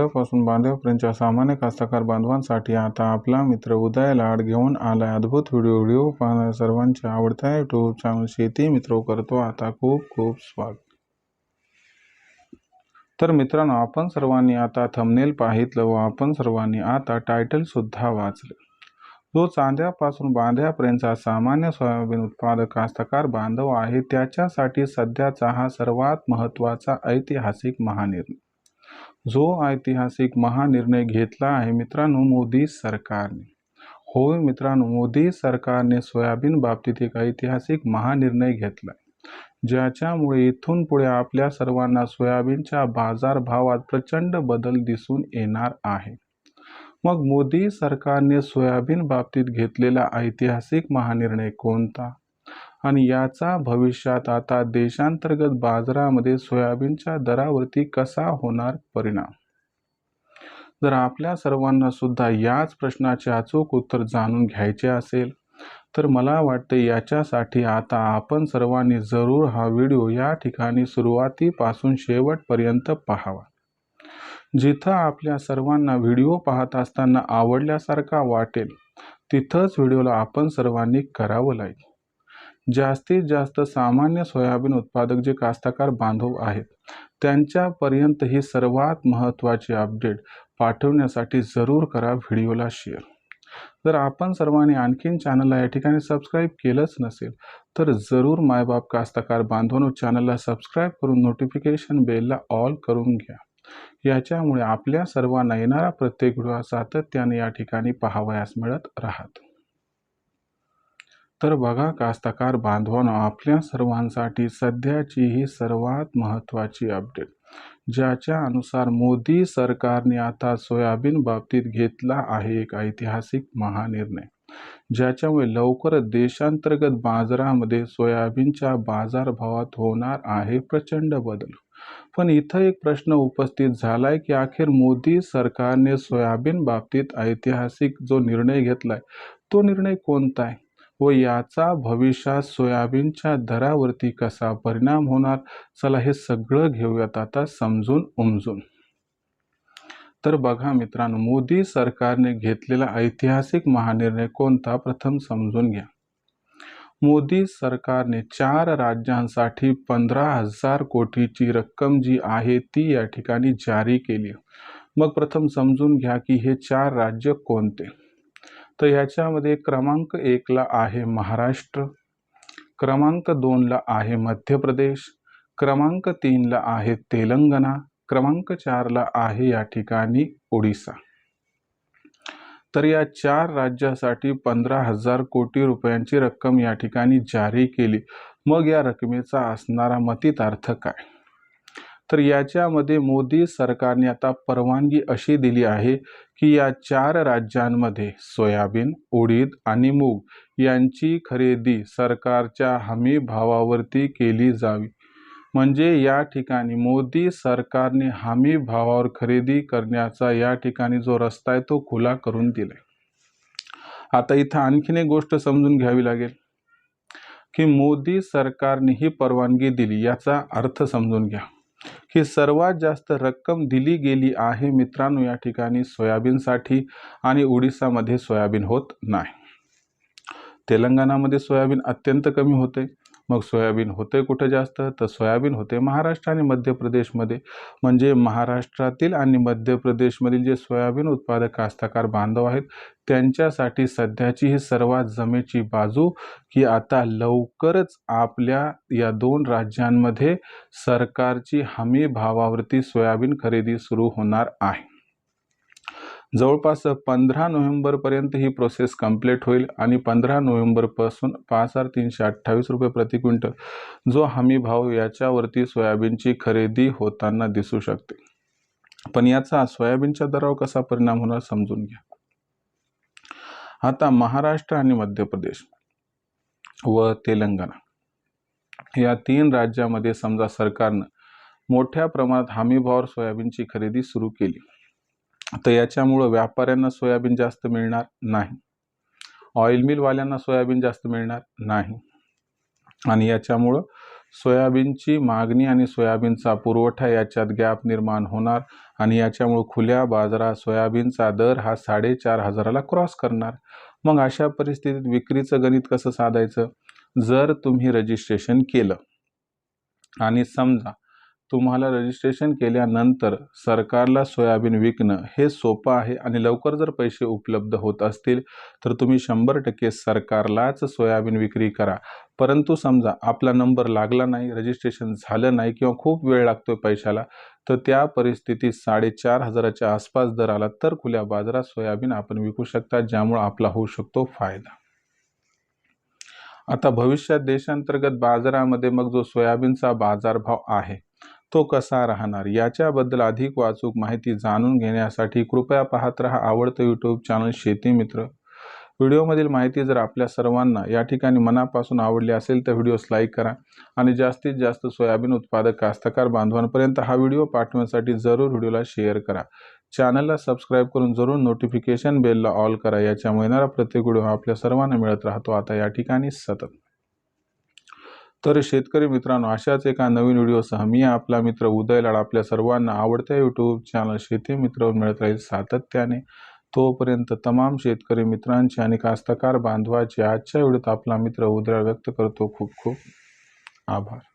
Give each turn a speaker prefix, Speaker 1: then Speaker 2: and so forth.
Speaker 1: चांद्यापासून बांध्यापर्यंतच्या सामान्य कास्तकार बांधवांसाठी आता आपला मित्र उदय लाड घेऊन आलाय. अद्भुत व्हिडिओ व्हिडिओ पाहणाऱ्या सर्वांच्या आवडत्या यूट्यूब चॅनल शेती मित्र करतो. आता खूप खूप स्वागत. तर मित्रांनो आपण सर्वांनी आता थंबनेल पाहितलं व आपण सर्वांनी आता टायटलसुद्धा वाचलं. जो चांद्यापासून बांध्यापर्यंतचा सामान्य सोयाबीन उत्पादक कास्तकार बांधव आहे त्याच्यासाठी सध्याचा हा सर्वात महत्त्वाचा ऐतिहासिक महानिर्णय. जो ऐतिहासिक महानिर्णय घेतला आहे मित्रांनो मोदी सरकारने. होय मित्रांनो मोदी सरकारने सोयाबीन बाबतीत एक ऐतिहासिक महानिर्णय घेतला ज्याच्यामुळे इथून पुढे आपल्या सर्वांना सोयाबीनच्या बाजारभावात प्रचंड बदल दिसून येणार आहे. मग मोदी सरकारने सोयाबीन बाबतीत घेतलेला ऐतिहासिक महानिर्णय कोणता? आणि याचा भविष्यात आता देशांतर्गत बाजारामध्ये सोयाबीनच्या दरावरती कसा होणार परिणाम? जर आपल्या सर्वांना सुद्धा याच प्रश्नाचे अचूक उत्तर जाणून घ्यायचे असेल तर मला वाटते याच्यासाठी आता आपण सर्वांनी जरूर हा व्हिडिओ या ठिकाणी सुरुवातीपासून शेवटपर्यंत पाहावा. जिथं आपल्या सर्वांना व्हिडिओ पाहत असताना आवडल्यासारखा वाटेल तिथंच व्हिडिओला आपण सर्वांनी करावं लागेल. जास्तीत जास्त सामान्य सोयाबीन उत्पादक जे कास्तकार बांधव आहेत त्यांच्यापर्यंत ही सर्वात महत्त्वाची अपडेट पाठवण्यासाठी जरूर करा व्हिडिओला शेअर. जर आपण सर्वांनी आणखीन चॅनलला या ठिकाणी सबस्क्राईब केलंच नसेल तर जरूर मायबाप कास्तकार बांधवनो चॅनलला सबस्क्राईब करून नोटिफिकेशन बेलला ऑल करून घ्या. याच्यामुळे आपल्या सर्वांना येणारा प्रत्येक व्हिडिओ सातत्याने या ठिकाणी पाहावयास मिळत राहतो. तर बघा कास्तकार बांधवांनो आपल्या सर्वांसाठी सध्याची ही सर्वात महत्त्वाची अपडेट ज्याच्या अनुसार मोदी सरकारने आता सोयाबीन बाबतीत घेतला आहे एक ऐतिहासिक महानिर्णय. ज्याच्यामुळे लवकरच देशांतर्गत बाजारामध्ये सोयाबीनच्या बाजारभावात होणार आहे प्रचंड बदल. पण इथं एक प्रश्न उपस्थित झालाय की अखेर मोदी सरकारने सोयाबीन बाबतीत ऐतिहासिक जो निर्णय घेतलाय तो निर्णय कोणता आहे? व याचा भविष्यात सोयाबीनच्या दरावरती कसा परिणाम होणार? चला हे सगळं घेऊयात आता समजून उमजून. तर बघा मित्रांनो मोदी सरकारने घेतलेला ऐतिहासिक महानिर्णय कोणता? प्रथम समजून घ्या. मोदी सरकारने चार राज्यांसाठी पंधरा हजार कोटीची रक्कम जी आहे ती या ठिकाणी जारी केली. मग प्रथम समजून घ्या की हे चार राज्य कोणते? तर याच्यामध्ये क्रमांक एकला आहे महाराष्ट्र क्रमांक दोनला आहे मध्य प्रदेश क्रमांक तीनला आहे तेलंगणा क्रमांक चारला आहे या ठिकाणी ओडिसा. तर या चार राज्यासाठी पंधरा हजार कोटी रुपयांची रक्कम या ठिकाणी जारी केली. मग या रकमेचा असणारा मतितार्थ काय? तर याच्यामध्ये मोदी सरकारने आता परवानगी अशी दिली आहे की या चार राज्यांमध्ये सोयाबीन उडीद आणि मूग यांची खरेदी सरकारच्या हमी भावावरती केली जावी. म्हणजे या ठिकाणी मोदी सरकारने हमी भावावर खरेदी करण्याचा या ठिकाणी जो रस्ता आहे तो खुला करून दिलाय. आता इथं आणखीन एक गोष्ट समजून घ्यावी लागेल की मोदी सरकारने ही परवानगी दिली याचा अर्थ समजून घ्या. ही सर्वात जास्त रक्कम दिली गेली आहे मित्रांनो या ठिकाणी सोयाबीनसाठी आणि ओडिसामध्ये सोयाबीन होत नाही. तेलंगणामध्ये सोयाबीन अत्यंत कमी होते. मग सोयाबीन होते कुठे जास्त? तर सोयाबीन होते महाराष्ट्र आणि मध्य प्रदेशमध्ये. म्हणजे महाराष्ट्रातील आणि मध्य प्रदेशमधील जे सोयाबीन उत्पादक कास्तकार बांधव आहेत त्यांच्यासाठी सध्याची ही सर्वात जमेची बाजू की आता लवकरच आपल्या या दोन राज्यांमध्ये सरकारची हमी भावावरती सोयाबीन खरेदी सुरू होणार आहे. जवळपास पंधरा नोव्हेंबरपर्यंत ही प्रोसेस कंप्लीट होईल आणि पंधरा नोव्हेंबरपासून पाच हजार तीनशे अठ्ठावीस रुपये प्रति क्विंटल जो हमी भाव याच्यावरती सोयाबीनची खरेदी होताना दिसू शकते. पण याचा सोयाबीनच्या दरावर कसा परिणाम होणार समजून घ्या. आता महाराष्ट्र आणि मध्य प्रदेश व तेलंगणा या तीन राज्यामध्ये समजा सरकारनं मोठ्या प्रमाणात हमीभावावर सोयाबीनची खरेदी सुरू केली. तर याच्यामुळं व्यापाऱ्यांना सोयाबीन जास्त मिळणार नाही. ऑइल मिलवाल्यांना सोयाबीन जास्त मिळणार नाही. आणि याच्यामुळं सोयाबीनची मागणी आणि सोयाबीनचा पुरवठा याच्यात गॅप निर्माण होणार आणि याच्यामुळं खुल्या बाजारात सोयाबीनचा दर हा साडेचार हजाराला क्रॉस करणार. मग अशा परिस्थितीत विक्रीचं गणित कसं साधायचं? जर तुम्ही रजिस्ट्रेशन केलं आणि समजा तुम्हाला रजिस्ट्रेशन केल्यानंतर सरकारला सोयाबीन विकणं हे सोपं आहे आणि लवकर जर पैसे उपलब्ध होत असतील तर तुम्ही शंभर टक्के सरकारलाच सोयाबीन विक्री करा. परंतु समजा आपला नंबर लागला नाही रजिस्ट्रेशन झालं नाही किंवा खूप वेळ लागतोय पैशाला तर त्या परिस्थितीत साडेचार हजाराच्या आसपास दर आला तर खुल्या बाजारात सोयाबीन आपण विकू शकता ज्यामुळे आपला होऊ शकतो फायदा. आता भविष्यात देशांतर्गत बाजारामध्ये मग जो सोयाबीनचा बाजारभाव आहे तो कसा राहणार? याच्याबद्दल अधिक वाचूक माहिती जाणून घेण्यासाठी कृपया पाहत रहा आवडतं यूट्यूब चॅनल शेती मित्र. व्हिडिओमधील माहिती जर आपल्या सर्वांना या ठिकाणी मनापासून आवडली असेल तर व्हिडिओस लाईक करा आणि जास्तीत जास्त सोयाबीन उत्पादक कास्तकार बांधवांपर्यंत हा व्हिडिओ पाठवण्यासाठी जरूर व्हिडिओला शेअर करा. चॅनलला सबस्क्राईब करून जरूर नोटिफिकेशन बेलला ऑल करा याच्यामुळे येणारा प्रत्येक व्हिडिओ आपल्या सर्वांना मिळत राहतो. आता या ठिकाणी सतत तर शेतकरी मित्रांनो अशाच एका नवीन व्हिडिओसह मी आपला मित्र उदय लाड आपल्या सर्वांना आवडत्या यूट्यूब चॅनल शेती मित्र मिळत राहील सातत्याने. तोपर्यंत तमाम शेतकरी मित्रांचे आणि कास्तकार बांधवाचे आजच्या व्हिडिओत आपला मित्र उदय व्यक्त करतो. खूप खूप आभार.